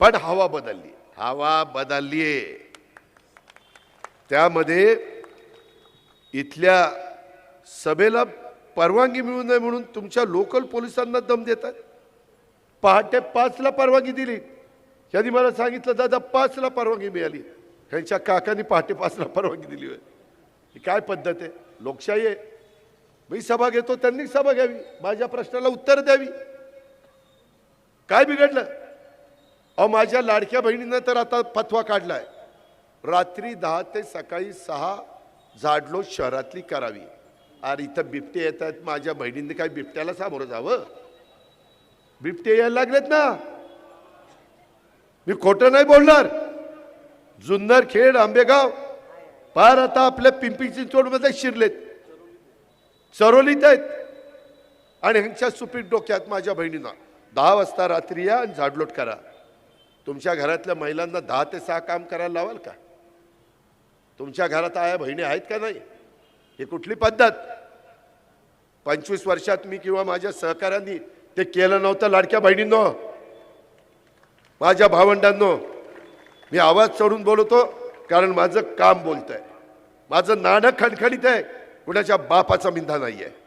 पण हवा बदलली. हवा बदललीये त्यामध्ये इथल्या सभेला परवानगी मिळू नये म्हणून तुमच्या लोकल पोलिसांना दम देतात. पहाटे पाचला परवानगी दिली. त्यांनी मला सांगितलं दादा पाचला परवानगी मिळाली. त्यांच्या काकांनी पहाटे पाचला परवानगी दिली ही काय पद्धत आहे? लोकशाही आहे. मी सभा घेतो त्यांनी सभा घ्यावी. माझ्या प्रश्नाला उत्तर द्यावी. काय बिघडलं? अहो माझ्या लाडक्या बहिणीनं तर आता फतवा काढलाय. रात्री दहा ते सकाळी सहा झाडलोट शहरातली करावी. अरे इथं बिबटे येत आहेत माझ्या बहिणींनी काय बिबट्याला सामोरं जावं? बिबटे यायला लागलेत ना. मी खोटं नाही बोलणार. जुन्नर खेड आंबेगाव पार आता आपल्या पिंपरी चिंचवडमध्ये शिरलेत. चरोलीत आहेत. आणि ह्यांच्या सुपीक डोक्यात माझ्या बहिणींना. दहा वाजता रात्री या आणि झाडलोट करा. तुमच्या घरातल्या महिलांना दहा ते सहा काम करायला लावाल का? तुमच्या घरात आया बहिणी आहेत का नाही? ही कुठली पद्धत? पंचवीस वर्षात मी किंवा माझ्या सहकाऱ्यांनी ते केलं नव्हतं लाडक्या बहिणींनो. माझ्या भावंडांनो मी आवाज चढून बोलतो कारण माझं काम बोलतंय. माझं नाणं खणखणीत आहे. कुणाच्या बापाचा मिंधा नाही आहे